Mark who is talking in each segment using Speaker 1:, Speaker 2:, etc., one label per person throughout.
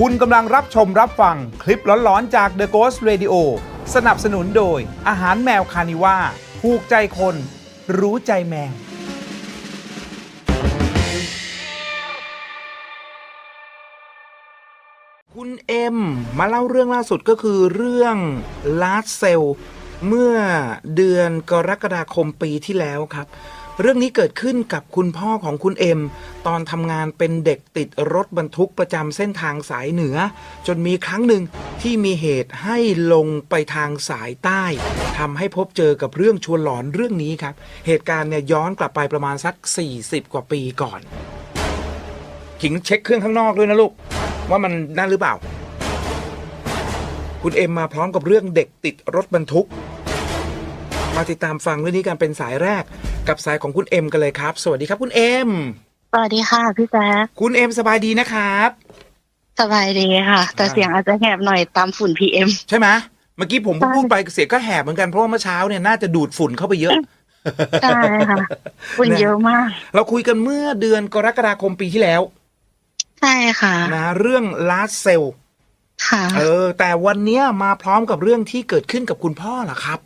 Speaker 1: คุณกำลังรับชมรับฟังคลิปหลอนๆจาก The Ghost Radio สนับสนุนโดย อาหารแมวคานิว่าผูกใจคน รู้ใจแมว คุณเอ็มมาเล่าเรื่องล่าสุดก็คือเรื่องลาสเซลเมื่อเดือนกรกฎาคมปีที่แล้วครับ เรื่องนี้เกิดขึ้นกับคุณพ่อของคุณเอ็ม ตอนทำงานเป็นเด็กติดรถบรรทุกประจำเส้นทางสายเหนือ จนมีครั้งหนึ่งที่มีเหตุให้ลงไปทางสายใต้ทำให้พบเจอกับเรื่องชวนหลอนเรื่องนี้ครับ เหตุการณ์เนี่ยย้อนกลับไปประมาณสัก 40 กว่าปีก่อนขิงเช็คเครื่องข้างนอกด้วยนะลูก ว่ามันนั่นหรือเปล่า คุณเอ็มมาพร้อมกับเรื่องเด็กติดรถบรรทุก มาติดตามฟังเรื่องนี้กันเป็นสายแรก กับสายของคุณเอ็มกันเลยครับ สวัสดีครับคุณเอ็ม
Speaker 2: สวัสดีค่ะพี่แจ๊ค
Speaker 1: คุณเอ็มสบายดีนะครับ
Speaker 2: สบายดีค่ะ แต่
Speaker 1: อ่า
Speaker 2: เสียงอาจจะแหบหน่อยตามฝุ่น PM
Speaker 1: ใช่ไหมเมื่อกี้ผม
Speaker 2: ใช่
Speaker 1: พูดไปเสียงก็แหบเหมือนกันเพราะว่าเมื่อเช้าเนี่ยน่าจะดูดฝุ่นเข้าไปเยอะ
Speaker 2: ใช่ค่ะฝุ่น
Speaker 1: เนี่ย
Speaker 2: เยอะมาก
Speaker 1: เราคุยกันเมื่อเดือนกรกฎาคมปีที่แล้ว
Speaker 2: ใช่ค่ะ
Speaker 1: นะเรื่องลาสเซล
Speaker 2: ค่ะ
Speaker 1: เออ แต่วันเนี้ยมาพร้อมกับเรื่องที่เกิดขึ้นกับคุณพ่อเหรอครับ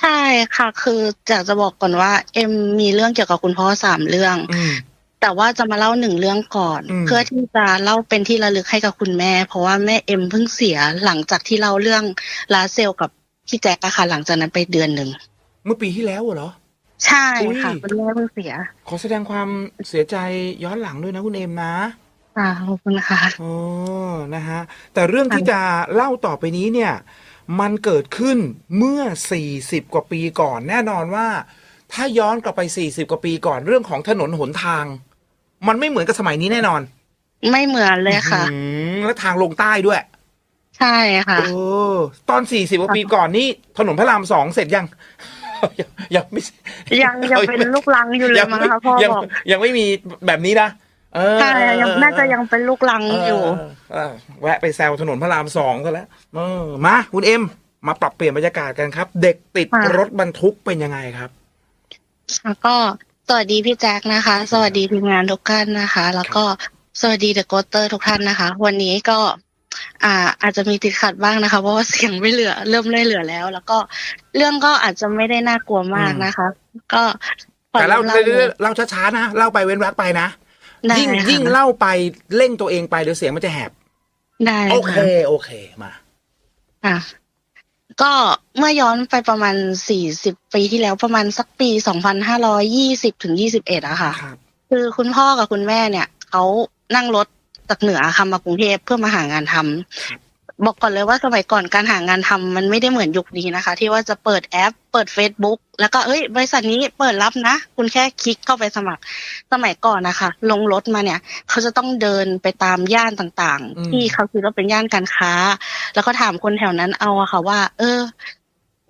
Speaker 2: ใช่ค่ะ คืออยากจะบอกก่อนว่า เอ็มมีเรื่องเกี่ยวกับคุณพ่อสามเรื่อง
Speaker 1: อืม
Speaker 2: แต่ว่าจะมาเล่าหนึ่งเรื่องก่อน
Speaker 1: อืม
Speaker 2: เพื่อที่จะเล่าเป็นที่ระลึกให้กับคุณแม่ เพราะว่าแม่เอ็มเพิ่งเสียหลังจากที่เล่าเรื่องลาเซลกับพี่แจ๊คอะค่ะ หลังจากนั้นไปเดือนหนึ่ง
Speaker 1: เมื่อปีที่แล้วเหรอ
Speaker 2: ใช่ค่ะ
Speaker 1: อุ๊ย
Speaker 2: คุณแม่เพิ่งเสีย
Speaker 1: ขอแสดงความเสียใจย้อนหลังด้วยนะคุณเอ็มนะ
Speaker 2: ค่ะขอบคุณค่ะ
Speaker 1: โอ้นะฮะ แต่เรื่องที่จะเล่าต่อไปนี้เนี่ย มันเกิดขึ้นเมื่อ 40 กว่าปีก่อน แน่นอนว่า ถ้าย้อนกลับไป 40 กว่าปีก่อนเรื่องของถนนหนทาง มันไม่เหมือนกับสมัยนี้แน่นอน
Speaker 2: ไม่เหมือนเลยค่ะ
Speaker 1: อืมและทางลงใต้ด้วย
Speaker 2: ใช่ค่ะ
Speaker 1: เออ ตอน 40 กว่าปีก่อนนี่ถนนพระรามสองเสร็จยัง ยังยังไม่
Speaker 2: ยังยังเป็นลูกลังอยู่เลยมั้งคะพ่อ
Speaker 1: ยัง
Speaker 2: บอก
Speaker 1: ยังไม่มีแบบนี้นะ เออ
Speaker 2: ใช่ยังน่าจะยังเป็นลูกลังอยู่
Speaker 1: เออแวะไปแซวถนนพระรามสองก็แล้วเออมาคุณเอ็ม มาปรับเปลี่ยนบรรยากาศกันครับ เด็กติด
Speaker 2: ค่ะ
Speaker 1: รถบรรทุกเป็นยังไงครับ
Speaker 2: แล้วก็สวัสดีพี่แจ็คนะคะ สวัสดีทีมงานทุกท่านนะคะ แล้วก็สวัสดีเดอะโกเตอร์ทุกท่านนะคะ วันนี้ก็อ่าอาจจะมีติดขัดบ้างนะคะ เพราะว่าเสียงไม่เหลือ เริ่มไม่เหลือแล้ว แล้วก็เรื่องก็อาจจะไม่ได้น่ากลัวมากนะคะ ก็ขอ
Speaker 1: แต่เล่า
Speaker 2: ริ่ม
Speaker 1: เรื่อยๆเล่าช้าๆนะเล่าไปเว้นวรรคไปนะ
Speaker 2: ได้
Speaker 1: ยิ่ง
Speaker 2: ค่ะ
Speaker 1: ยิ่งเล่าไปเร่งตัวเองไปเดี๋ยวเสียงมันจะแหบ
Speaker 2: ได้
Speaker 1: โอเค
Speaker 2: ค่ะ
Speaker 1: โอเคมา
Speaker 2: ค่ะ ก็เมื่อย้อนไปประมาณสี่สิบปีที่แล้วประมาณสักปีสองพันห้าร้อยยี่สิบถึงยี่สิบเอ็ดอะค่ะ
Speaker 1: ครับ
Speaker 2: คือคุณพ่อกับคุณแม่เนี่ยเขานั่งรถจากเหนือค่ะมากรุงเทพเพื่อมาหางานทำ บอกก่อนเลยว่าสมัยก่อนการหางานทำมันไม่ได้เหมือนยุคนี้นะคะ ที่ว่าจะเปิดแอป เปิด Facebook แล้วก็เอ้ย บริษัทนี้เปิดรับนะ คุณแค่คลิกเข้าไปสมัคร สมัยก่อนนะคะ ลงรถมาเนี่ย เขาจะต้องเดินไปตามย่านต่าง
Speaker 1: อืม
Speaker 2: ๆที่เขาคิดว่าเป็นย่านการค้า แล้วก็ถามคนแถวนั้นเอาอะค่ะว่า เออ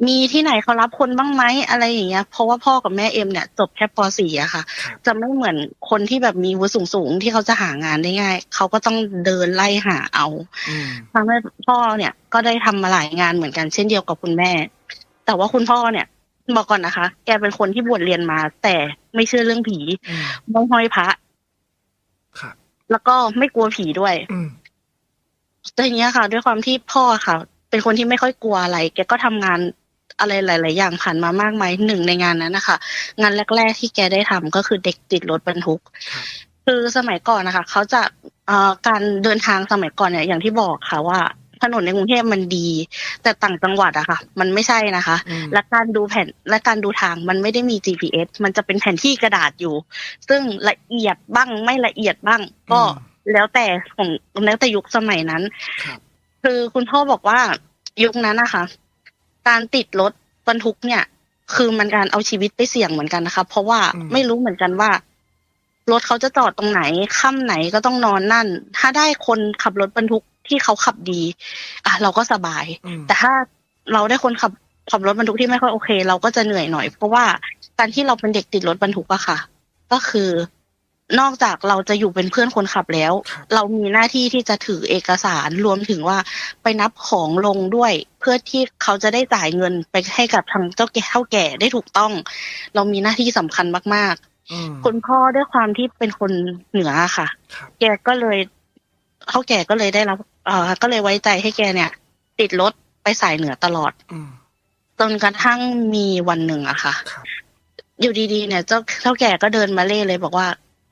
Speaker 2: มีที่ไหนเขารับคนบ้างไหมอะไรอย่างเงี้ย เพราะว่าพ่อกับแม่เอ็มเนี่ยจบแค่ป .4 อะค่ะ
Speaker 1: ครับ
Speaker 2: จะไม่เหมือนคนที่แบบมีวุฒิสูงๆ ที่เขาจะหางานได้ง่าย เขาก็ต้องเดินไล่หาเอา
Speaker 1: อืม
Speaker 2: ทำให้พ่อเนี่ยก็ได้ทำมาหลายงานเหมือนกันเช่นเดียวกับคุณแม่ แต่ว่าคุณพ่อเนี่ยบอกก่อนนะคะ แกเป็นคนที่บวชเรียนมา แต่ไม่เชื่อเรื่องผี
Speaker 1: อืม
Speaker 2: ไม่ห้อยพระ
Speaker 1: ครับ
Speaker 2: แล้วก็ไม่กลัวผีด้วย
Speaker 1: อืม
Speaker 2: แต่อย่างเงี้ยค่ะ ด้วยความที่พ่อค่ะ เป็นคนที่ไม่ค่อยกลัวอะไร แกก็ทำงาน อะไรหลาย ๆ อย่างผ่านมามากมายหนึ่งในงานนั้นนะคะงานแรก ๆ ที่แกได้ทำก็คือเด็กติดรถบรรทุก
Speaker 1: ครับ
Speaker 2: คือสมัยก่อนนะคะเขาจะเอ่อการเดินทางสมัยก่อนเนี่ยอย่างที่บอกค่ะว่าถนนในกรุงเทพมันดี แต่ต่างจังหวัดอะค่ะ มันไม่ใช่นะคะ
Speaker 1: อืม
Speaker 2: และการดูแผนและการดูทางมันไม่ได้มี GPS มันจะเป็นแผนที่กระดาษอยู่ ซึ่งละเอียดบ้างไม่ละเอียดบ้าง ก็
Speaker 1: อืม
Speaker 2: แล้วแต่ของแล้วแต่ยุคสมัยนั้น
Speaker 1: ครับ
Speaker 2: คือคุณพ่อบอกว่ายุคนั้นนะคะ การติดรถบรรทุกเนี่ย คือมันการเอาชีวิตไปเสี่ยงเหมือนกันนะคะ เพราะว่า
Speaker 1: อืม
Speaker 2: ไม่รู้เหมือนกันว่ารถเขาจะจอดตรงไหนค่ำไหนก็ต้องนอนนั่น ถ้าได้คนขับรถบรรทุกที่เขาขับดี อะเราก็สบาย
Speaker 1: อืม
Speaker 2: แต่ถ้าเราได้คนขับขับรถบรรทุกที่ไม่ค่อยโอเค เราก็จะเหนื่อยหน่อย เพราะว่าการที่เราเป็นเด็กติดรถบรรทุกอะค่ะ ก็คือ นอกจากเราจะอยู่เป็นเพื่อนคนขับแล้ว
Speaker 1: ครับ
Speaker 2: เรามีหน้าที่ที่จะถือเอกสารรวมถึงว่าไปนับของลงด้วย เพื่อที่เขาจะได้จ่ายเงินไปให้กับทางเจ้าแก่เท่าแก่ได้ถูกต้อง เรามีหน้าที่สำคัญมาก
Speaker 1: อืม
Speaker 2: ๆคุณพ่อด้วยความที่เป็นคนเหนืออะค่ะ
Speaker 1: ครับ
Speaker 2: แกก็เลยเท่าแก่ก็เลยได้รับเอ่อก็เลยไว้ใจให้แกเนี่ย ติดรถไปสายเหนือตลอด
Speaker 1: อืม
Speaker 2: จนกระทั่งมีวันหนึ่งอะค่ะ
Speaker 1: ครับ
Speaker 2: อยู่ดีๆเนี่ย เจ้าเท่าแก่ก็เดินมาเล่เลยบอกว่า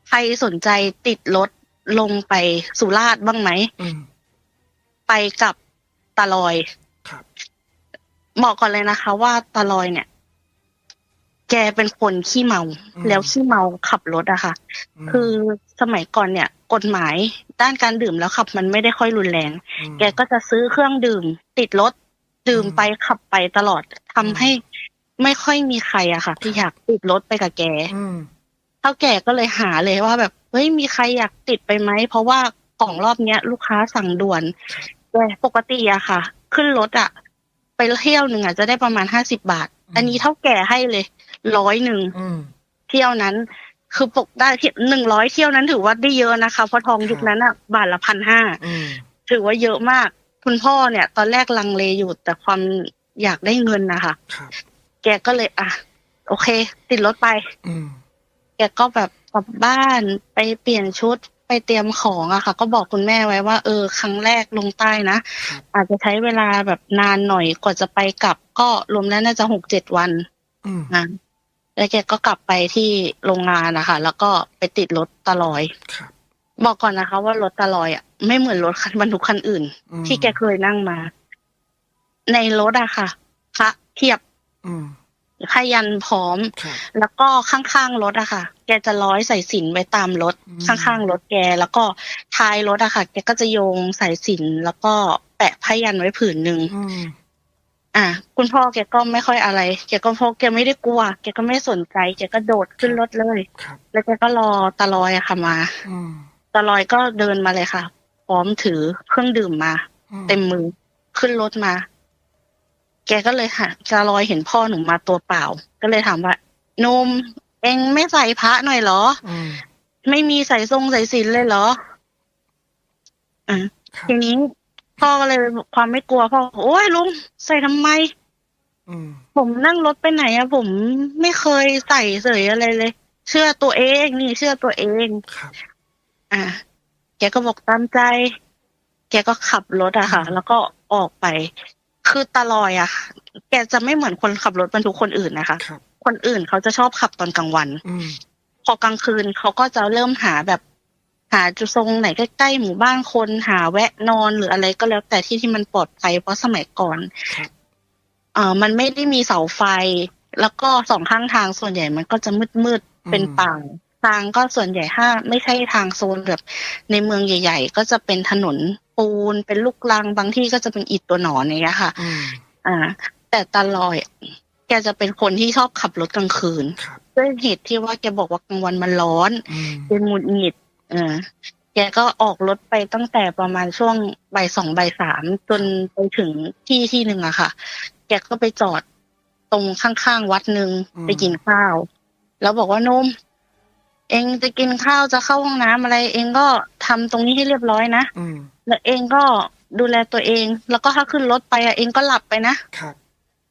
Speaker 2: ใครสนใจติดรถลงไปสุราษฎร์บ้างไหม
Speaker 1: อืม
Speaker 2: ไปกับตาลอย
Speaker 1: ครับ
Speaker 2: บอกก่อนเลยนะคะ ว่าตาลอยเนี่ย แกเป็นคนขี้เมาแล้วขี้เมาขับรถอะค่ะ
Speaker 1: ม
Speaker 2: คือสมัยก่อนเนี่ย กฎหมายด้านการดื่มแล้วขับ มันไม่ได้ค่อยรุนแรง
Speaker 1: ม
Speaker 2: แกก็จะซื้อเครื่องดื่ม ติดรถดื่ม
Speaker 1: อืม
Speaker 2: ไปขับไปตลอดทำให้ไม่ค่อยมีใครอะค่ะ ที่อยากติดรถไปกับแก
Speaker 1: อืม
Speaker 2: เท่าแก่ก็เลยหาเลยว่าแบบเฮ้ยมีใครอยากติดไปไหมเพราะว่าของรอบเนี้ย ลูกค้าสั่งด่วนแต่ปกติอะค่ะ ขึ้นรถอะไปเที่ยวหนึ่งอะจะได้ประมาณห้าสิบาท อันนี้เท่าแก่ให้เลยร้อยหนึ่ง
Speaker 1: อืม
Speaker 2: เที่ยวนั้น คือปกได้หนึ่งร้อยเที่ยวนั้นถือว่าได้เยอะนะคะเพราะทองยุคนั้นอะบาทละพันห้า
Speaker 1: อืม
Speaker 2: ถือว่าเยอะมาก คุณพ่อเนี่ย ตอนแรกลังเลอยู่แต่ความอยากได้เงินนะคะ
Speaker 1: ครับ
Speaker 2: แกก็เลย อะ โอเค ติดรถไป
Speaker 1: อืม
Speaker 2: แกก็แบบกลับบ้านไปเปลี่ยนชุดไปเตรียมของอะค่ะ ก็บอกคุณแม่ไว้ว่า เออ ครั้งแรกลงใต้นะ
Speaker 1: ครับ
Speaker 2: อาจจะใช้เวลาแบบนานหน่อยกว่าจะไปกลับ ก็รวมแล้วน่าจะหกเจ็ดวัน
Speaker 1: อืม
Speaker 2: นะแล้วแกก็กลับไปที่โรงงานนะคะแล้วก็ไปติดรถตะลอย
Speaker 1: ครับ
Speaker 2: บอกก่อนนะคะ ว่ารถตะลอยอะไม่เหมือนรถคันบรรทุกคันอื่น
Speaker 1: อืม
Speaker 2: ที่แกเคยนั่งมา ในรถอะค่ะพระเทียบ
Speaker 1: อืม
Speaker 2: พยันพร้อม
Speaker 1: ครับ
Speaker 2: แล้วก็ข้างๆรถอะค่ะ แกจะร้อยสายสิญจนไว้ตามรถ
Speaker 1: อืม
Speaker 2: ข้างๆรถแก แล้วก็ท้ายรถอะค่ะ แกก็จะโยงสายสิญจนแล้วก็แปะพยันไว้ผืนหนึ่ง
Speaker 1: อืม
Speaker 2: อะคุณพ่อแกก็ไม่ค่อยอะไร แกก็พกแกไม่ได้กลัว แกก็ไม่สนใจ แกก็โดดขึ้นรถเลย
Speaker 1: ครับ
Speaker 2: แล้วแกก็รอตาลอยอะค่ะมา
Speaker 1: อืม
Speaker 2: ตาลอยก็เดินมาเลยค่ะ พร้อมถือเครื่องดื่มมา
Speaker 1: อื
Speaker 2: เต็มมือขึ้นรถมา แกก็เลยหาจะลอยเห็นพ่อหนูมาตัวเปล่า ก็เลยถามว่าหนมเองไม่ใส่พระหน่อยเหรอ
Speaker 1: อืม
Speaker 2: ไม่มีใส่ทรงใส่ศีลเลยเหรออะ
Speaker 1: ครับ
Speaker 2: ทีนี้พ่อก็เลยความไม่กลัวพ่อบอกโอ้ยลุงใส่ทำไม
Speaker 1: อืม
Speaker 2: ผมนั่งรถไปไหนอะผมไม่เคยใส่เสยอะไรเลย เชื่อตัวเองนี่เชื่อตัวเอง
Speaker 1: ครับ
Speaker 2: อะแกก็บอกตามใจ แกก็ขับรถอะค่ะ แล้วก็ออกไป คือตาลอยอะค่ะ แกจะไม่เหมือนคนขับรถบรรทุกคนอื่นนะคะ
Speaker 1: ครับ
Speaker 2: คนอื่นเขาจะชอบขับตอนกลางวัน
Speaker 1: อืม
Speaker 2: พอกลางคืนเขาก็จะเริ่มหาแบบ หาจุดทรงไหนใกล้ๆหมู่บ้านคนหาแวะนอนหรืออะไรก็แล้วแต่ที่ที่มันปลอดภัยเพราะสมัยก่อน
Speaker 1: ครับ
Speaker 2: เอ่อมันไม่ได้มีเสาไฟ แล้วก็สองข้างทางส่วนใหญ่มันก็จะมืดๆเป็นป่าทางก็ส่วนใหญ่ถ้าไม่ใช่ทางโซนแบบในเมืองใหญ่ ๆ ก็จะเป็นถนน ปูนเป็นลูกรังบางที่ก็จะเป็นอิฐตัวหนอนอย่างเงี้ยค่ะ
Speaker 1: อืม
Speaker 2: อ่า แต่ตาลอยอะแกจะเป็นคนที่ชอบขับรถกลางคืน
Speaker 1: ครับ
Speaker 2: ด้วยเหตุที่ว่าแกบอกว่ากลางวันมันร้อน
Speaker 1: อืม
Speaker 2: เป็นหมุดหงิดเออแกก็ออกรถไปตั้งแต่ประมาณช่วงบ่ายสองบ่ายสามจนไปถึงที่ที่หนึ่งอะค่ะ แกก็ไปจอดตรงข้างๆวัดหนึ่งไปกินข้าว แล้วบอกว่าโนมเองจะกินข้าวจะเข้าห้องน้ำอะไร เองก็ทำตรงนี้ให้เรียบร้อยนะ
Speaker 1: อืม
Speaker 2: แล้วเองก็ดูแลตัวเอง แล้วก็ถ้าขึ้นรถไปอะเองก็หลับไปนะครับ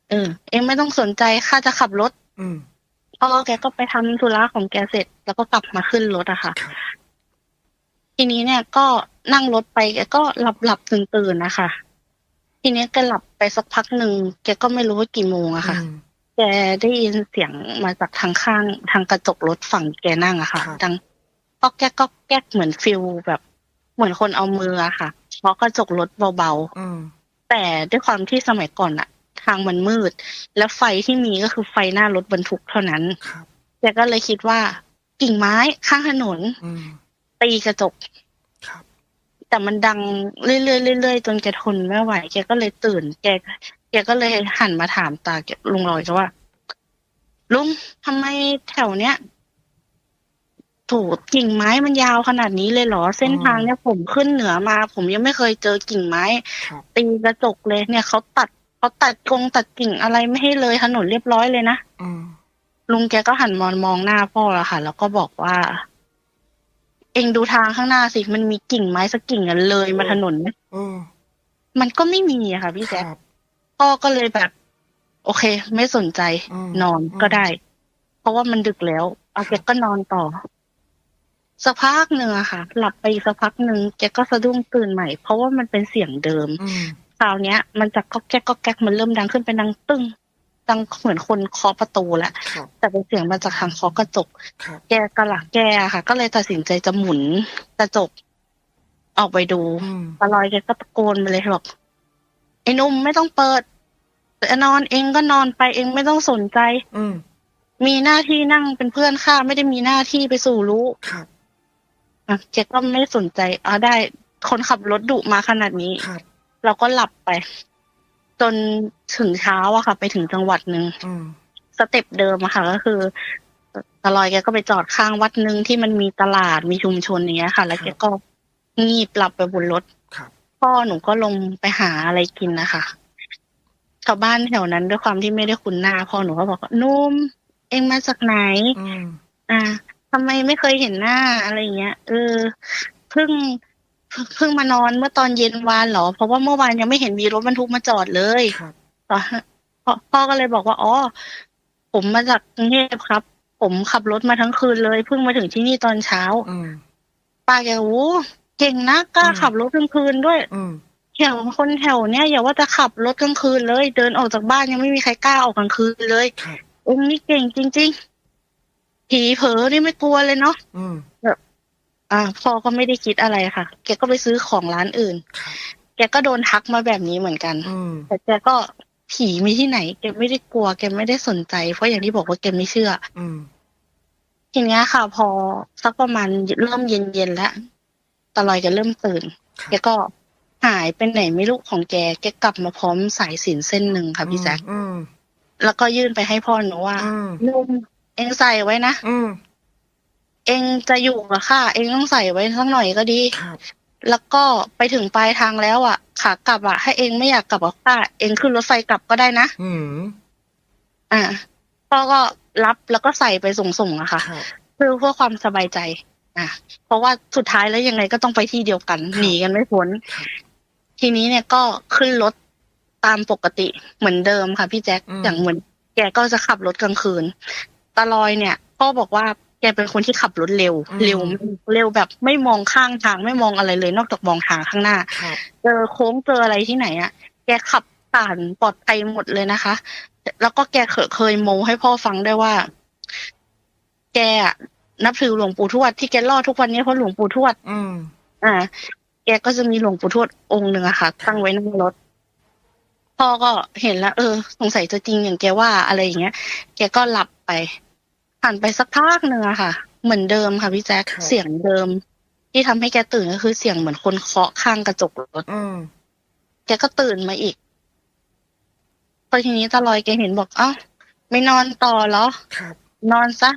Speaker 2: เออ เองไม่ต้องสนใจข้าจะขับรถ
Speaker 1: อืม
Speaker 2: พ่อแกก็ไปทำธุระของแกเสร็จ แล้วก็กลับมาขึ้นรถอะค่ะ
Speaker 1: ครับ
Speaker 2: ทีนี้เนี่ยก็นั่งรถไปแกก็หลับหลับตื่นตื่นๆนะคะ ทีนี้แกหลับไปสักพักหนึ่งแกก็ไม่รู้ว่ากี่โมงอะค่ะ
Speaker 1: อืม
Speaker 2: แกได้ยินเสียงมาจากทางข้างทางกระจกรถฝั่งแกนั่งอะค่ะ
Speaker 1: ครับ
Speaker 2: ดังก็แก๊กก็แก๊กเหมือนฟิลแบบ เหมือนคนเอามืออะค่ะเพราะกระจกรถเบา
Speaker 1: อืม
Speaker 2: ๆ แต่ด้วยความที่สมัยก่อนอะทางมันมืด แล้วไฟที่มีก็คือไฟหน้ารถบรรทุกเท่านั้น
Speaker 1: ครับ
Speaker 2: แกก็เลยคิดว่า กิ่งไม้ข้างถนน
Speaker 1: อืม
Speaker 2: ตีกระจก
Speaker 1: ครับ
Speaker 2: แต่มันดังเรื่อยๆเรื่อยๆจนแกทนไม่ไหวแกก็เลยตื่น แกแกก็เลยหันมาถามตาแกลุงลอยก็ว่า ลุงทำไมแถวเนี้ย โถูกิ่งไม้มันยาวขนาดนี้เลยเหรอ เส้นทางเนี้ยผมขึ้นเหนือมา ผมยังไม่เคยเจอกิ่งไม้
Speaker 1: ครับ
Speaker 2: ตีกระจกเลยเนี่ยเขาตัดเขาตัดกงตัดกิ่งอะไรไม่ให้เลยถนนเรียบร้อยเลยนะ
Speaker 1: อืม
Speaker 2: ลุงแกก็หันมองมองหน้าพ่อละค่ะ แล้วก็บอกว่า เองดูทางข้างหน้าสิ มันมีกิ่งไม้สักกิ่งอะเลยมาถนนไหม
Speaker 1: เออ
Speaker 2: มันก็ไม่มีอะค่ะพี่
Speaker 1: ค
Speaker 2: แจ๊ค
Speaker 1: รับ
Speaker 2: พ่อก็เลยแบบ โอเค ไม่สนใจ
Speaker 1: อืม
Speaker 2: นอน
Speaker 1: อืม
Speaker 2: ก็ได้ เพราะว่ามันดึกแล้ว เอา
Speaker 1: ครับ
Speaker 2: แกก็นอนต่อ สักพักหนึ่งอะค่ะ หลับไปอีกสักพักหนึ่งแกก็สะดุ้งตื่นใหม่ เพราะว่ามันเป็นเสียงเดิม
Speaker 1: อืม
Speaker 2: คราวเนี้ย มันจะก็แก๊กก็แก๊กมันเริ่มดังขึ้นเป็นดังตึ้งดังเหมือนคนเคาะประตูแล้ว
Speaker 1: ครับ
Speaker 2: แต่เป็นเสียงมาจากทางเคาะกระจก
Speaker 1: ครับ
Speaker 2: แกกระหลักแกอะค่ะ ก็เลยตัดสินใจจะหมุนกระจกออกไปดู
Speaker 1: อืม
Speaker 2: ตาลอยแกก็ตะโกนไปเลยบอกไอ้หนุ่มไม่ต้องเปิดแต่นอนเองก็นอนไปเองไม่ต้องสนใจ
Speaker 1: อืม
Speaker 2: มีหน้าที่นั่งเป็นเพื่อนข้าไม่ได้มีหน้าที่ไปสู่รู้
Speaker 1: ครับ
Speaker 2: อะแกก็ไม่สนใจอ๋อได้ คนขับรถดุมาขนาดนี้
Speaker 1: ครับ
Speaker 2: เราก็หลับไป จนถึงเช้าอะค่ะ ไปถึงจังหวัดหนึ่ง
Speaker 1: อืม
Speaker 2: สเต็ปเดิมอะค่ะก็คือตาลอยแกก็ไปจอดข้างวัดหนึ่งที่มันมีตลาดมีชุมชนอย่างเงี้ยค่ะ แล้วแกก็งีบหลับไปบนรถ
Speaker 1: ครับ
Speaker 2: พ่อหนูก็ลงไปหาอะไรกินนะคะชาวบ้านแถวนั้นด้วยความที่ไม่ได้คุ้นหน้าพ่อหนูก็บอกว่านุ่มเอ็งมาจากไหน
Speaker 1: อืม
Speaker 2: อ่า ทำไมไม่เคยเห็นหน้าอะไรเงี้ยเออเพิ่งเพิ่งเพิ่งมานอนเมื่อตอนเย็นวานเหรอ เพราะว่าเมื่อวานยังไม่เห็นมีรถบรรทุกมาจอดเลย
Speaker 1: ครับ
Speaker 2: ต่อพ่อพ่อก็เลยบอกว่าอ๋อผมมาจากกรุงเทพครับ ผมขับรถมาทั้งคืนเลย เพิ่งมาถึงที่นี่ตอนเช้า
Speaker 1: อืม
Speaker 2: ป้าแกโอ้เก่งนะกล้า
Speaker 1: อืม
Speaker 2: ขับรถกลางคืนด้วย
Speaker 1: อืม
Speaker 2: แถวคนแถวเนี้ยอย่าว่าจะขับรถกลางคืนเลย เดินออกจากบ้านยังไม่มีใครกล้าออกกลางคืนเลย
Speaker 1: ครับ
Speaker 2: องค์นี้เก่งจริง ๆ ผีเผลอนี่ไม่กลัวเลยเนาะ
Speaker 1: อืม
Speaker 2: อ่าพ่อก็ไม่ได้คิดอะไรค่ะ แกก็ไปซื้อของร้านอื่น
Speaker 1: ครับ
Speaker 2: แกก็โดนทักมาแบบนี้เหมือนกัน
Speaker 1: อืม
Speaker 2: แต่แกก็ผีมีที่ไหน แกไม่ได้กลัว แกไม่ได้สนใจ เพราะอย่างที่บอกว่าแกไม่เชื่อ
Speaker 1: อืม
Speaker 2: ทีเนี้ยค่ะ พอสักประมาณเริ่มเย็นๆแล้วตาลอยแกเริ่มตื่น
Speaker 1: ครับ
Speaker 2: แกก็หายไปไหนไม่รู้ของแก แกกลับมาพร้อมสายสิญจนเส้นหนึ่งค่ะพี่แจ๊ค
Speaker 1: อืม
Speaker 2: แล้วก็ยื่นไปให้พ่อหนูว่า
Speaker 1: อืม
Speaker 2: ลุง เองใส่ไว้นะ
Speaker 1: อืม
Speaker 2: เองจะอยู่กับข้าเองต้องใส่ไว้สักหน่อยก็ดี
Speaker 1: ครับ
Speaker 2: แล้วก็ไปถึงปลายทางแล้วอะ ขากลับอะ ให้เองไม่อยากกลับกับข้าเองขึ้นรถไฟกลับก็ได้นะ
Speaker 1: อืม
Speaker 2: อ่าพ่อก็รับแล้วก็ใส่ไปส่งๆอะค่ะ
Speaker 1: ครับ
Speaker 2: เพื่อเพื่อความสบายใจ อะ เพราะว่าสุดท้ายแล้วยังไงก็ต้องไปที่เดียวกัน
Speaker 1: ครับ
Speaker 2: หนีกันไม่พ้น
Speaker 1: ครับ
Speaker 2: ทีนี้เนี่ยก็ขึ้นรถตามปกติเหมือนเดิมค่ะพี่แจ็ค
Speaker 1: อืม
Speaker 2: อย่างเหมือนแกก็จะขับรถกลางคืน ตาลอยเนี่ยพ่อบอกว่าแกเป็นคนที่ขับรถเร็วเร็วเร็วแบบไม่มองข้างทางไม่มองอะไรเลยนอกจากมองทางข้างหน้า
Speaker 1: ครับ
Speaker 2: เจอโค้งเจออะไรที่ไหนอะแกขับผ่านปลอดภัยหมดเลยนะคะ แล้วก็แกเคยเคยโมให้พ่อฟังได้วยว่า แกอะนับถือหลวงปู่ทวดที่แกรอดทุกวันนี้เพราะหลวงปู่ทวด
Speaker 1: อืม
Speaker 2: อ่า แกก็จะมีหลวงปู่ทวดองค์หนึ่งอะค่ะ ตั้งไว้ในรถ พ่อก็เห็นแล้วเออ สงสัยจะจริงอย่างแกว่าอะไรอย่างเงี้ย แกก็หลับไป ผ่านไปสักพักหนึ่งอะค่ะ เหมือนเดิมค่ะพี่แจ๊ค
Speaker 1: ครับ
Speaker 2: เสียงเดิม ที่ทำให้แกตื่นก็คือเสียงเหมือนคนเคาะข้างกระจกรถ
Speaker 1: อืม
Speaker 2: แกก็ตื่นมาอีกพอทีนี้ตาลอยแกเห็นบอก เอ้าไม่นอนต่อเหรอ
Speaker 1: ครับ
Speaker 2: นอนซะ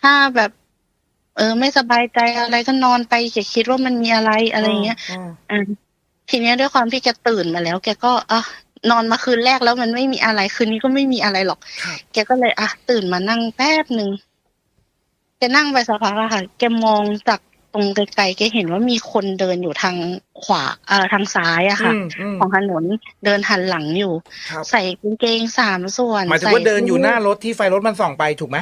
Speaker 2: ถ้าแบบ เออ ไม่สบายใจอะไรก็นอนไปอย่าคิดว่ามันมีอะไรอะไรเงี้ย
Speaker 1: อืม
Speaker 2: อ่าทีเนี้ยด้วยความที่แกตื่นมาแล้ว แกก็อะ นอนมาคืนแรกแล้วมันไม่มีอะไร คืนนี้ก็ไม่มีอะไรหรอก
Speaker 1: ครับ
Speaker 2: แกก็เลยอะตื่นมานั่งแป๊บหนึ่งแกนั่งไปสักพักอะค่ะ แกมองจากตรงไกลๆแกเห็นว่ามีคนเดินอยู่ทางขวาเอ่อทางซ้ายอะค่ะ
Speaker 1: อืมอืม
Speaker 2: ของถนนเดินหันหลังอยู่
Speaker 1: ครับ
Speaker 2: ใส่กางเกงสามส่วน
Speaker 1: หมายถึง
Speaker 2: ใส่
Speaker 1: ว่าเดินอยู่หน้ารถที่ไฟรถมันส่องไปถูกไหม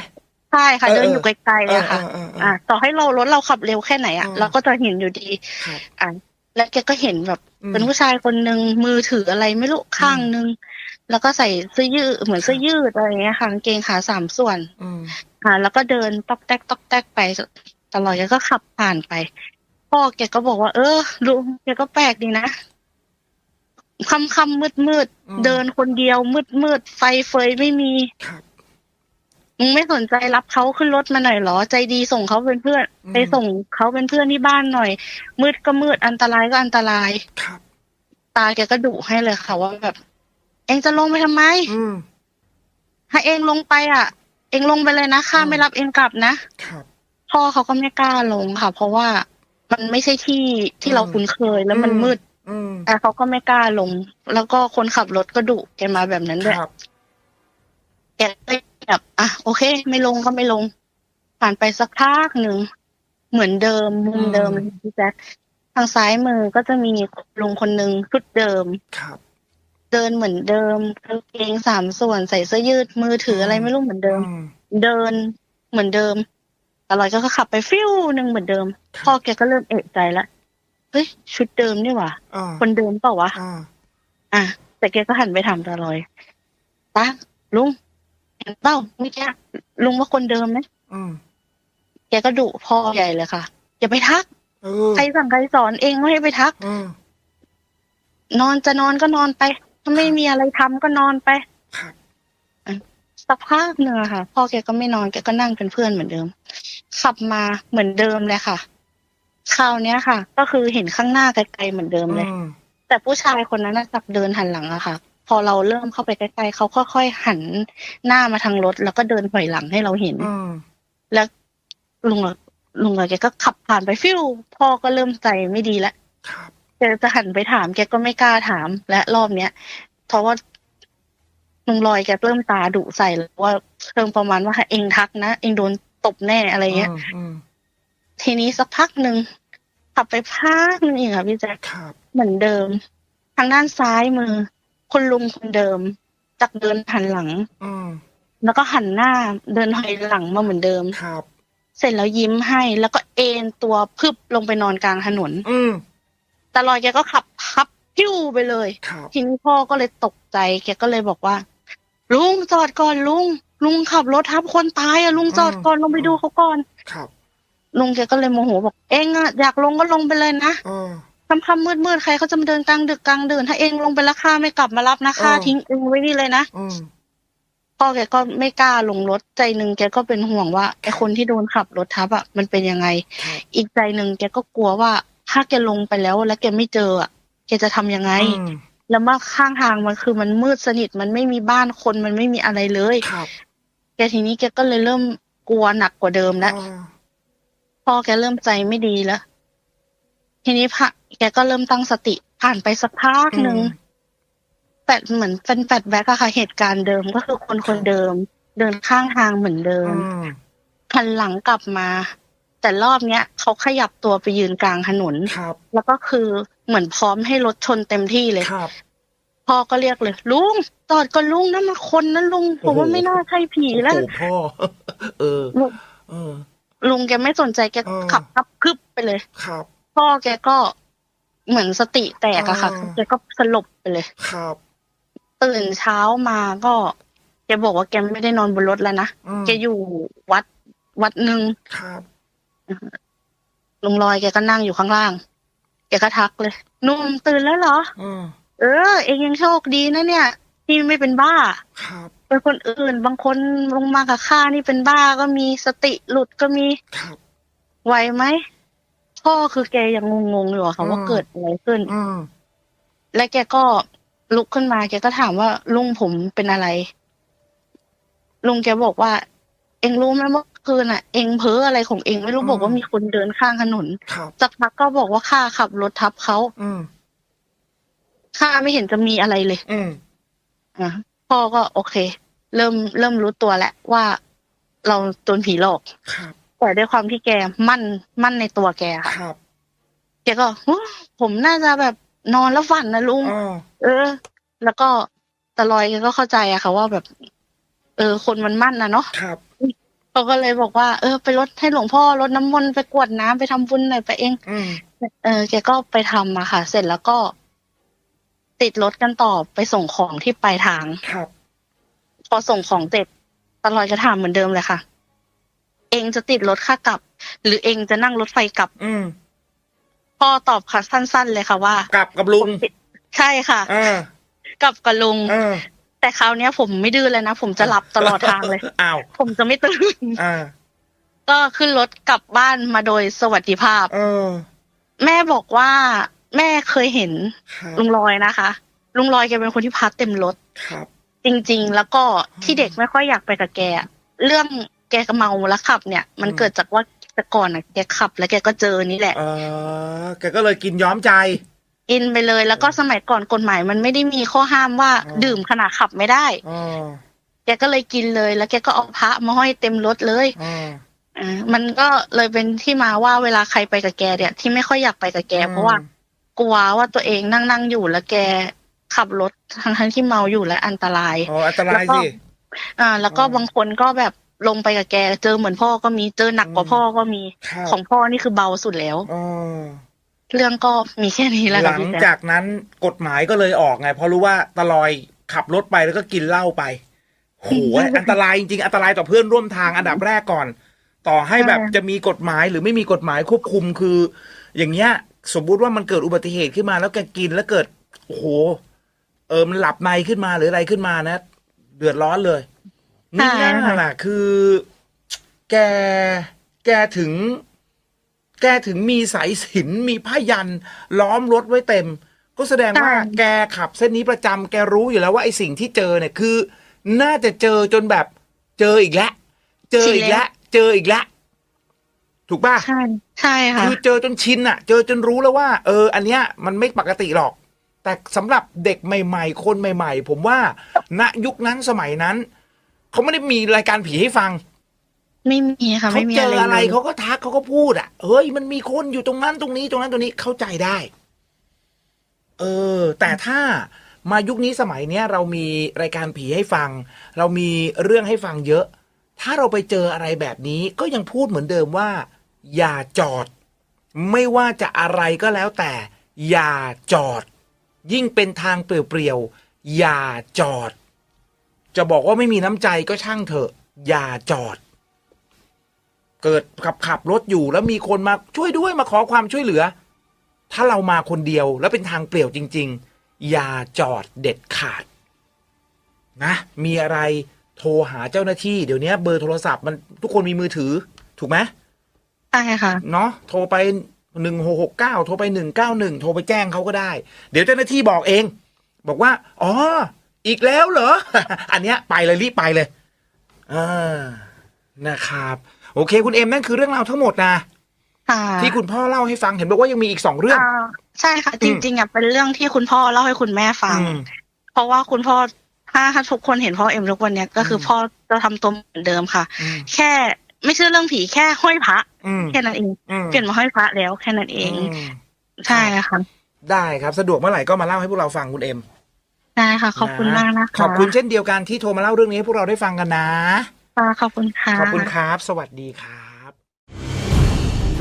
Speaker 2: ใช่ค่ะ
Speaker 1: เออ
Speaker 2: เดินอยู่ไกลๆ
Speaker 1: เออ
Speaker 2: อะค่ะ
Speaker 1: เออเออเออ
Speaker 2: อะต่อให้เรารถเราขับเร็วแค่ไหนอะ
Speaker 1: อืม
Speaker 2: เราก็จะเห็นอยู่ดี
Speaker 1: ครับ
Speaker 2: อะ แล้วแกก็เห็นแบบ
Speaker 1: อืม
Speaker 2: เป็นผู้ชายคนหนึ่งมือถืออะไรไม่รู้ข้างนึงแล้วก็ใส่เสื้อยืดเหมือนเสื้อยืดอะไรอย่างเงี้ยค่ะกางเกงขาสามส่วน
Speaker 1: อืม
Speaker 2: อ่า แล้วก็เดินตอกแตกตอกแตกไปตลอดแกก็ขับผ่านไป พ่อแกก็บอกว่า เออลุงแกก็แปลกดีนะค่ำค่ำมืดมืดๆ
Speaker 1: อืม
Speaker 2: เดินคนเดียวมืดมืดๆไฟเฟยไม่มี
Speaker 1: ครับ
Speaker 2: มึงไม่สนใจรับเขาขึ้นรถมาหน่อยเหรอ ใจดีส่งเขาเป็นเพื่อน
Speaker 1: อืม
Speaker 2: ไปส่งเขาเป็นเพื่อนที่บ้านหน่อย มืดก็มืดอันตรายก็อันตราย
Speaker 1: ครับ
Speaker 2: ตาแกก็ดุให้เลยค่ะว่าแบบ เองจะลงไปทำไม
Speaker 1: อืม
Speaker 2: ถ้าเองลงไปอะ เองลงไปเลยนะข้า
Speaker 1: อืม
Speaker 2: ไม่รับเองกลับนะ ครับ พ่อเขาก็ไม่กล้าลงค่ะ เพราะว่ามันไม่ใช่ที่ที่
Speaker 1: อืม
Speaker 2: เราคุ้นเคยแล้วมัน
Speaker 1: อืม
Speaker 2: มืด
Speaker 1: อืม
Speaker 2: แต่เขาก็ไม่กล้าลง แล้วก็คนขับรถก็ดุแกมาแบบนั้นด้วย
Speaker 1: ครับ
Speaker 2: แกก็ แบบอะโอเค ไม่ลงก็ไม่ลง ผ่านไปสักพักหนึ่งเหมือนเดิมมุมเดิมเลยพี่แจ๊คทางซ้ายมือก็จะมีลุงคนหนึ่งชุดเดิม
Speaker 1: ครับ
Speaker 2: เดินเหมือนเดิมกางเกงสามส่วนใส่เสื้อยืดมือถืออะไรไม่รู้เหมือนเดิม
Speaker 1: อืม
Speaker 2: เดินเหมือนเดิมตตลอดก็ขับไปฟิวหนึ่งเหมือนเดิม พ่อแกก็เริ่มเอะใจแล้วเฮ้ยชุดเดิมนี่หว่า
Speaker 1: อ่า
Speaker 2: คนเดิมเปล่าวะ
Speaker 1: อ่า
Speaker 2: อะแต่แกก็หันไปถามตาลอยตาลุง เห็นเปล่าเมื่อกี้ลุงว่าคนเดิมไหม
Speaker 1: อืม
Speaker 2: แกก็ดุพ่อใหญ่เลยค่ะอย่าไปทัก
Speaker 1: เออ
Speaker 2: ใครสั่งใครสอนเองไม่ให้ไปทัก
Speaker 1: เออน
Speaker 2: อนจะนอนก็นอนไป ถ้าไม่มีอะไรทำก็นอนไป
Speaker 1: ครับ
Speaker 2: สักพักหนึ่งอะค่ะ พ่อแกก็ไม่นอนแกก็นั่งเป็นเพื่อนเหมือนเดิม ขับมาเหมือนเดิมเลยค่ะคราวเนี้ยค่ะ ก็คือเห็นข้างหน้าไกลๆเหมือนเดิมเลย
Speaker 1: อืม
Speaker 2: แต่ผู้ชายคนนั้นน่ะจับเดินหันหลังอะค่ะพ อเราเริ่มเข้าไปใกล้ๆเขาค่อยๆหันหน้ามาทางรถ แล้วก็เดินถอยหลังให้เราเห็น
Speaker 1: อืม
Speaker 2: แล้วลุงอะลุงอะแกก็ขับผ่านไปฟิวพ่อก็เริ่มใจไม่ดีแล้ว
Speaker 1: ครับ
Speaker 2: แกจะหันไปถามแกก็ไม่กล้าถาม และรอบเนี้ยเพราะว่าลุงลอยแกเริ่มตาดุใส่แล้วว่าเชิงประมาณว่าเองทักนะเองโดนตบแน่อะไรเงี้ย
Speaker 1: อืมอืม
Speaker 2: ทีนี้สักพักหนึ่งขับไปพักหนึงอีกค่ะพี่แจ๊ค
Speaker 1: ครับ
Speaker 2: เหมือนเดิม ทางด้านซ้ายมือ คุณลุงคนเดิม จากเดินหันหลัง
Speaker 1: อืม
Speaker 2: แล้วก็หันหน้าเดินถอยหลังมาเหมือนเดิม
Speaker 1: ครับ
Speaker 2: เสร็จแล้วยิ้มให้ แล้วก็เอนตัวพึบลงไปนอนกลางถนน
Speaker 1: อืม
Speaker 2: แต่ลอยแกก็ขับพับพิ้วไปเลย
Speaker 1: ครับ
Speaker 2: ทีนี้พ่อก็เลยตกใจ แกก็เลยบอกว่า ลุงจอดก่อนลุง ลุงขับรถทับคนตายอะลุงจอดก่อนลงไปดูเขาก่อน
Speaker 1: ครับ
Speaker 2: ลุงแกก็เลยโมโหบอกเองอะอยากลงก็ลงไปเลยนะ
Speaker 1: เออ
Speaker 2: ค่ำๆมืดๆใครเขาจะมาเดินกลางดึกกลางเดินถ้าเองลงไปแล้วข้าไม่กลับมารับนะข้า
Speaker 1: เออ
Speaker 2: ทิ้งเองไว้นี่เลยนะ
Speaker 1: อืม
Speaker 2: พ่อแกก็ไม่กล้าลงรถใจหนึ่งแกก็เป็นห่วงว่าไอคนที่โดนขับรถทับอะมันเป็นยังไง
Speaker 1: ครับ
Speaker 2: อีกใจหนึ่งแกก็กลัวว่า ถ้าแกลงไปแล้วแล้วแกไม่เจออะแกจะทำยังไง
Speaker 1: อืม
Speaker 2: แล้วว่าข้างทางมันคือมันมืดสนิทมันไม่มีบ้านคนมันไม่มีอะไรเลย
Speaker 1: ครับ
Speaker 2: แกทีนี้แกก็เลยเริ่มกลัวหนักกว่าเดิมแล้ว
Speaker 1: อ่า
Speaker 2: พ่อแกเริ่มใจไม่ดีแล้ว ทีนี้พระแกก็เริ่มตั้งสติผ่านไปสักพักหนึ่งแปดเหมือนเป็นแปดแบ็กอะค่ะ เหตุการณ์เดิมก็คือคนคนเดิม เดินข้างทางเหมือนเดิม
Speaker 1: อืม
Speaker 2: หันหลังกลับมา แต่รอบเนี้ยเขาขยับตัวไปยืนกลางถนน
Speaker 1: ครับ
Speaker 2: แล้วก็คือเหมือนพร้อมให้รถชนเต็มที่เลย
Speaker 1: ครับ
Speaker 2: พ่อก็เรียกเลย ลุงจอดก่อนลุงนั่นมันคนนั่นลุงผมว่าไม่น่าใช่ผีแล้ว
Speaker 1: โอ้โหพ่อเออเออ
Speaker 2: ลุงแกไม่สนใจแก
Speaker 1: เออ
Speaker 2: ขับพับพึบไปเลย
Speaker 1: ครับ
Speaker 2: พ่อแกก็เหมือนสติแตกอะค่ะ
Speaker 1: อ่า
Speaker 2: แกก็สลบไปเลย
Speaker 1: ครับ
Speaker 2: ตื่นเช้ามาก็แกบอกว่าแกไม่ได้นอนบนรถแล้วนะ
Speaker 1: อืม
Speaker 2: แกอยู่วัดวัดหนึ่ง
Speaker 1: ครับ
Speaker 2: ลุงลอยแกก็นั่งอยู่ข้างล่าง แกก็ทักเลยหนุ่มตื่นแล้วเหรอ
Speaker 1: อืม
Speaker 2: เออ เองยังโชคดีนะเนี่ย ที่ไม่เป็นบ้า
Speaker 1: ครับ
Speaker 2: เป็นคนอื่น บางคนลงมากับข้านี่เป็นบ้าก็มีสติหลุดก็มี
Speaker 1: ครับ
Speaker 2: ไหวไหม พ่อคือแกยังงงๆอยู่อะค่ะ
Speaker 1: อืม
Speaker 2: ว่าเกิดอะไรขึ้น
Speaker 1: อืม
Speaker 2: และแกก็ลุกขึ้นมา แกก็ถามว่าลุงผมเป็นอะไร ลุงแกบอกว่า เองรู้ไหมเมื่อคืนอะ เองเพ้ออะไรของเองไม่รู้
Speaker 1: อืม
Speaker 2: บอกว่ามีคนเดินข้างถนน
Speaker 1: ครับ
Speaker 2: สักพักก็บอกว่าข้าขับรถทับเขา
Speaker 1: อืม
Speaker 2: ข้าไม่เห็นจะมีอะไรเลย
Speaker 1: อืม
Speaker 2: อะพ่อก็โอเค เริ่มเริ่มรู้ตัวแล้วว่าเราโดนผีหลอก
Speaker 1: ครับ
Speaker 2: แต่ด้วยความที่แกมั่นมั่นในตัวแกค่ะ
Speaker 1: ครับ
Speaker 2: แกก็ฮู้ผมน่าจะแบบนอนแล้วฝันนะลุง
Speaker 1: อ๋อ
Speaker 2: เออ แล้วก็ตะลอยแกก็เข้าใจอะค่ะ ว่าแบบ เออ คนมันมั่นนะเนาะ
Speaker 1: ครับ
Speaker 2: เขาก็เลยบอกว่า เออ ไปรดให้หลวงพ่อรดน้ำมนต์ไปกรวดน้ำไปทำบุญหน่อยไปเอง
Speaker 1: อืม
Speaker 2: เออแกก็ไปทำมาค่ะ เสร็จแล้วก็ ติดรถกันต่อไปส่งของที่ปลายทาง
Speaker 1: ครับ
Speaker 2: พอส่งของเสร็จตลอยก็ถามเหมือนเดิมเลยค่ะ เองจะติดรถค่ากลับ หรือเองจะนั่งรถไฟกลับ
Speaker 1: อืม
Speaker 2: พ่อตอบค่ะสั้น ๆ เลยค่ะว่า
Speaker 1: กลับกับลุง
Speaker 2: ผมติดใช่ค่ะ
Speaker 1: เออก
Speaker 2: ลับกับลุง
Speaker 1: เออ
Speaker 2: แต่คราวเนี้ยผมไม่ดื้อเลยนะผมจะหลับตลอดทางเลย
Speaker 1: อ้าว
Speaker 2: ผมจะไม่ตื่น
Speaker 1: อ่า
Speaker 2: ก็ขึ้นรถกลับบ้านมาโดยสวัสดิภาพ
Speaker 1: เออ
Speaker 2: แม่บอกว่าแม่เคยเห็น
Speaker 1: ครับ
Speaker 2: ลุงลอยนะคะ ลุงลอยแกเป็นคนที่พักเต็มรถ
Speaker 1: ครับ
Speaker 2: จริง ๆ แล้วก็ที่เด็กไม่ค่อยอยากไปกับแกอะเรื่อง แกเมาแล้วขับเนี่ย มัน
Speaker 1: อืม
Speaker 2: เกิดจากว่าแต่ก่อนอะแกขับ แล้วแกก็เจอนี่แหละ
Speaker 1: เออแกก็เลยกินย้อมใจ
Speaker 2: กินไปเลยแล้วก็สมัยก่อนกฎหมายมันไม่ได้มีข้อห้ามว่า
Speaker 1: อ๋อ
Speaker 2: ดื่มขณะขับไม่ได้
Speaker 1: อ๋อ
Speaker 2: แกก็เลยกินเลยแล้วแกก็เอาพระมาห้อยเต็มรถเลย
Speaker 1: อ๋อ
Speaker 2: อ่ามันก็เลยเป็นที่มาว่าเวลาใครไปกับแกเนี่ย ที่ไม่ค่อยอยากไปกับแก เพราะว่ากลัวว่าตัวเองนั่งนั่งอยู่แล้วแกขับรถทั้งทั้งๆที่เมาอยู่และอันตราย
Speaker 1: อ๋ออันตรายสิ
Speaker 2: อ่า แล้วก็
Speaker 1: อ๋อ
Speaker 2: บางคนก็แบบ ลงไปกับแก เจอเหมือนพ่อก็มีเจอหนักกว่าพ่อก็มี
Speaker 1: ครับ
Speaker 2: ของพ่อนี่คือเบาสุดแล้ว
Speaker 1: อ๋อ
Speaker 2: เรื่องก็มีแค่นี้แหละ
Speaker 1: ห
Speaker 2: ค่ะ
Speaker 1: ลัง
Speaker 2: พี่แจ๊ค
Speaker 1: จากนั้นกฎหมายก็เลยออกไง เพราะรู้ว่าตะลอยขับรถไปแล้วก็กินเหล้าไปโหยอันตรายจริงๆอันตรายต่อเพื่อนร่วมทางอันดับแรกก่อน ต่อให้แบบจะมีกฎหมายหรือไม่มีกฎหมายควบคุมคือ อย่างเงี้ย สมมุติว่ามันเกิดอุบัติเหตุขึ้นมา แล้วแกกินแล้วเกิดโอ้โหเออมันหลับในขึ้นมาหรืออะไรขึ้นมานะ เดือดร้อนเลย นี่น่าล่ะคือ แกแกถึง แกถึงมีสายสิญจนมีผ้ายัน ล้อมรถไว้เต็ม ก็แสดงว่าแกขับเส้นนี้ประจำแกรู้อยู่แล้วว่าไอ้สิ่งที่เจอเนี่ยคือ น่าจะเจอจนแบบ เจออีกแล้วเจออีกแล้วเจออีกแล้วถูกป่ะ
Speaker 2: ใช่ใช่ค่ะ
Speaker 1: คือเจอจนชินอะเจอจนรู้แล้วว่า เออ อันเนี้ย มันไม่ปกติหรอก แต่สำหรับเด็กใหม่ ๆ คนใหม่ ๆ ผมว่า ณยุคนั้นสมัยนั้น เขาไม่ได้มีรายการผีให้ฟัง
Speaker 2: ไม่มีค่ะ
Speaker 1: เขา
Speaker 2: ไม่มี
Speaker 1: เจ
Speaker 2: อะไร
Speaker 1: ออะไร
Speaker 2: เลย
Speaker 1: เขาก็ทักเขาก็พูดอะเฮ้ยมันมีคนอยู่ตรงนั้นตรงนี้ตรงนั้นตรงนี้เข้าใจได้ เออ แต่ถ้ามายุคนี้สมัยเนี้ยเรามีรายการผีให้ฟัง เรามีเรื่องให้ฟังเยอะ ถ้าเราไปเจออะไรแบบนี้ก็ยังพูดเหมือนเดิมว่า อย่าจอด ไม่ว่าจะอะไรก็แล้วแต่ อย่าจอด ยิ่งเป็นทางเปลี่ยวๆอย่าจอด จะบอกว่าไม่มีน้ำใจก็ช่างเถอะ อย่าจอด เกิดขับขับรถอยู่แล้วมีคนมาช่วยด้วยมาขอความช่วยเหลือ ถ้าเรามาคนเดียวแล้วเป็นทางเปลี่ยวจริง ๆ อย่าจอดเด็ดขาด นะ มีอะไรโทรหาเจ้าหน้าที่เดี๋ยวนี้เบอร์โทรศัพท์มันทุกคนมีมือถือ ถูกไหม
Speaker 2: ใช่ค่ะ
Speaker 1: เนาะโทรไปหนึ่งหกหกเก้าโทรไปหนึ่งเก้าหนึ่งโทรไปแจ้งเขาก็ได้ เดี๋ยวเจ้าหน้าที่บอกเอง บอกว่า อ๋อ อีกแล้วเหรอ อันเนี้ยไปเลยรีบไปเลยอ่านะครับ โอเค คุณเอ็มนั่นคือเรื่องราวทั้งหมดนะ
Speaker 2: ค่ะ
Speaker 1: ที่คุณพ่อเล่าให้ฟังเห็นบอกว่ายังมีอีกสองเรื่อง
Speaker 2: อ่าใช่ค่ะ จริง ๆอะเป็นเรื่องที่คุณพ่อเล่าให้คุณแม่ฟัง
Speaker 1: อืม
Speaker 2: เพราะว่าคุณพ่อถ้าถ้าทุกคนเห็นพ่อเอ็มทุกวันเนี้ยก็คืออ
Speaker 1: ม
Speaker 2: พ่อจะทำตัวเหมือนเดิมค่ะ
Speaker 1: อืม
Speaker 2: แค่ไม่เชื่อเรื่องผีแค่ห้อยพระ
Speaker 1: อืม
Speaker 2: แค่นั้นเอง
Speaker 1: อืม
Speaker 2: เปลี่ยนมาห้อยพระแล้วแค่นั้นเอง
Speaker 1: อืม
Speaker 2: ใช่ค่ะ
Speaker 1: ได้ครับ สะดวกเมื่อไหร่ก็มาเล่าให้พวกเราฟังคุณเอ็ม
Speaker 2: ได้ค่ะ ขอบคุณมากนะคะ
Speaker 1: ขอบคุณเช่นเดียวกันที่โทรมาเล่าเรื่องนี้ให้พวกเราได้ฟังกันนะ
Speaker 2: ค่ะขอบคุณค่ะ
Speaker 1: ขอบคุณครับ สวัสดีครับ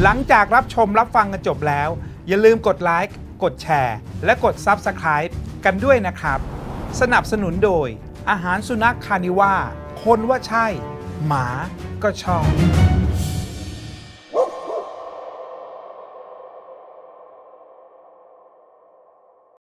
Speaker 1: หลังจากรับชมรับฟังกันจบแล้ว อย่าลืมกดไลค์กดแชร์ และกด Subscribe กันด้วยนะครับ สนับสนุนโดย อาหารสุนัขคานิว่าคนว่าใช่ หมาก็ชอบ